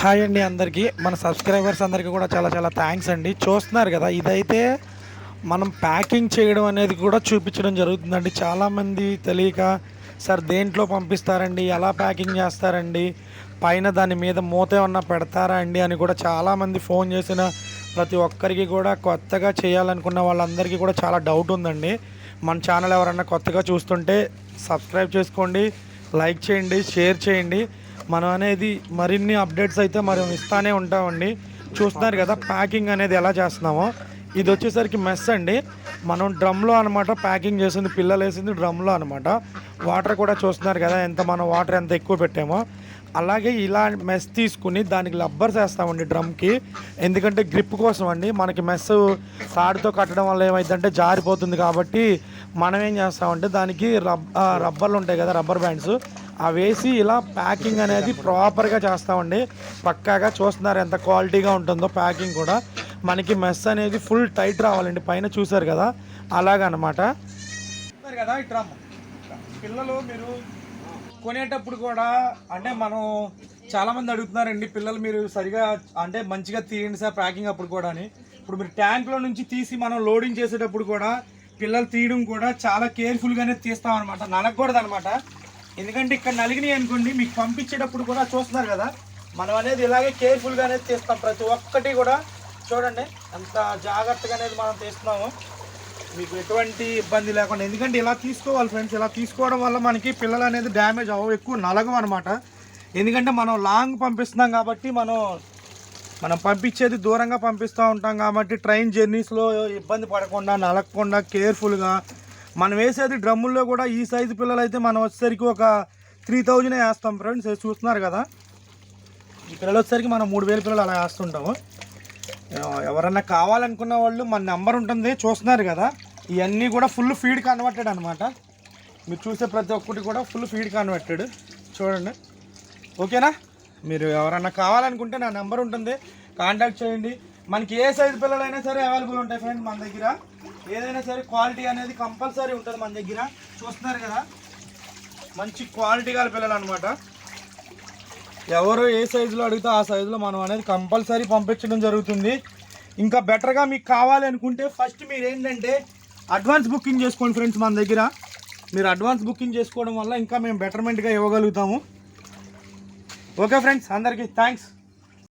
Hi అండి అందరికీ. మన సబ్స్క్రైబర్స్ అందరికీ కూడా చాలా చాలా థ్యాంక్స్ అండి. చూస్తున్నారు కదా ఇదైతే మనం ప్యాకింగ్ చేయడం అనేది కూడా చూపించడం జరుగుతుందండి. చాలామంది తెలియక సార్ దేంట్లో పంపిస్తారండి? ఎలా ప్యాకింగ్ చేస్తారండి? పైన దాని మీద మూత ఏమన్నా పెడతారా అండి? అని కూడా చాలామంది ఫోన్ చేసిన ప్రతి ఒక్కరికి కూడా కొత్తగా చేయాలనుకున్న వాళ్ళందరికీ కూడా చాలా డౌట్ ఉందండి. మన ఛానల్ ఎవరన్నా కొత్తగా చూస్తుంటే సబ్స్క్రైబ్ చేసుకోండి లైక్ చేయండి షేర్ చేయండి. మనం అనేది మరిన్ని అప్డేట్స్ అయితే మనం ఇస్తానే ఉంటామండి. చూస్తున్నారు కదా ప్యాకింగ్ అనేది ఎలా చేస్తున్నామో. ఇది వచ్చేసరికి మెస్ అండి. మనం డ్రమ్లో అనమాట ప్యాకింగ్ చేసింది పిల్లలు వేసింది డ్రమ్లో అనమాట వాటర్ కూడా చూస్తున్నారు కదా ఎంత మనం వాటర్ ఎంత ఎక్కువ పెట్టామో. అలాగే ఇలా మెస్ తీసుకుని దానికి లబ్బర్స్ వేస్తామండి డ్రమ్కి ఎందుకంటే గ్రిప్ కోసం అండి మనకి మెస్ తాడుతో కట్టడం వల్ల ఏమైందంటే జారిపోతుంది కాబట్టి మనం ఏం చేస్తామంటే దానికి రబ్ రబ్బర్లు ఉంటాయి కదా రబ్బర్ బ్యాండ్స్ అవేసి వేసి ఇలా ప్యాకింగ్ అనేది ప్రాపర్గా చేస్తామండి. పక్కాగా చూస్తున్నారు ఎంత క్వాలిటీగా ఉంటుందో ప్యాకింగ్ కూడా. మనకి మెస్ అనేది ఫుల్ టైట్ రావాలండి. పైన చూసారు కదా అలాగనమాట. కదా ఈ పిల్లలు మీరు కొనేటప్పుడు కూడా అంటే మనం చాలామంది అడుగుతున్నారండి పిల్లలు మీరు సరిగా అంటే మంచిగా తీయండి సార్ ప్యాకింగ్ అప్పుడు కూడా అని. ఇప్పుడు మీరు ట్యాంక్లో నుంచి తీసి మనం లోడింగ్ చేసేటప్పుడు కూడా పిల్లలు తీయడం కూడా చాలా కేర్ఫుల్గానే తీస్తాం అనమాట నలగకూడదు అనమాట ఎందుకంటే ఇక్కడ నలిగినాయి అనుకోండి మీకు పంపించేటప్పుడు కూడా చూస్తున్నారు కదా మనం అనేది ఇలాగే కేర్ఫుల్గా అనేది తీస్తాం ప్రతి ఒక్కటి కూడా. చూడండి అంత జాగ్రత్తగా అనేది మనం తీస్తున్నాము మీకు ఎటువంటి ఇబ్బంది లేకుండా ఎందుకంటే ఇలా తీసుకోవాలి ఫ్రెండ్స్ ఇలా తీసుకోవడం వల్ల మనకి పిల్లలు అనేది డ్యామేజ్ అవ్వవు ఎక్కువ నలగం అనమాట ఎందుకంటే మనం లాంగ్ పంపిస్తున్నాం కాబట్టి మనం మనం పంపించేది దూరంగా పంపిస్తూ ఉంటాం కాబట్టి ట్రైన్ జర్నీస్లో ఇబ్బంది పడకుండా నలగకుండా కేర్ఫుల్గా మనం వేసేది డ్రమ్ముల్లో కూడా ఈ సైజు పిల్లలు అయితే మనం వచ్చేసరికి ఒక త్రీ థౌజండ్ వేస్తాం ఫ్రెండ్స్. చూస్తున్నారు కదా? ఈ పిల్లలు వచ్చేసరికి మనం మూడు వేల పిల్లలు అలా వేస్తుంటాము. ఎవరన్నా కావాలనుకున్న వాళ్ళు మన నెంబర్ ఉంటుంది చూస్తున్నారు కదా? ఇవన్నీ కూడా ఫుల్ ఫీడ్ కన్వర్టెడ్ అనమాట మీరు చూసే ప్రతి ఒక్కటి కూడా ఫుల్ ఫీడ్ కన్వర్టెడ్ చూడండి. ఓకేనా? మీరు ఎవరన్నా కావాలనుకుంటే నా నెంబర్ ఉంటుంది కాంటాక్ట్ చేయండి. మనకి ఏ సైజు పిల్లలైనా సరే అవైలబుల్ ఉంటాయి ఫ్రెండ్ మన దగ్గర. ఏదైనా సరే క్వాలిటీ అనేది కంపల్సరీ ఉంటుంది మన దగ్గర. చూస్తున్నారు కదా? మంచి క్వాలిటీ గల పిల్లలు అనమాట ఎవరు ఏ సైజులో అడిగితే ఆ సైజులో మనం అనేది కంపల్సరీ పంపించడం జరుగుతుంది. ఇంకా బెటర్గా మీకు కావాలి అనుకుంటే ఫస్ట్ మీరు ఏంటంటే అడ్వాన్స్ బుకింగ్ చేసుకోండి ఫ్రెండ్స్ మన దగ్గర. మీరు అడ్వాన్స్ బుకింగ్ చేసుకోవడం వల్ల ఇంకా మేము బెటర్మెంట్గా ఇవ్వగలుగుతాము. ఓకే ఫ్రెండ్స్ అందరికీ థ్యాంక్స్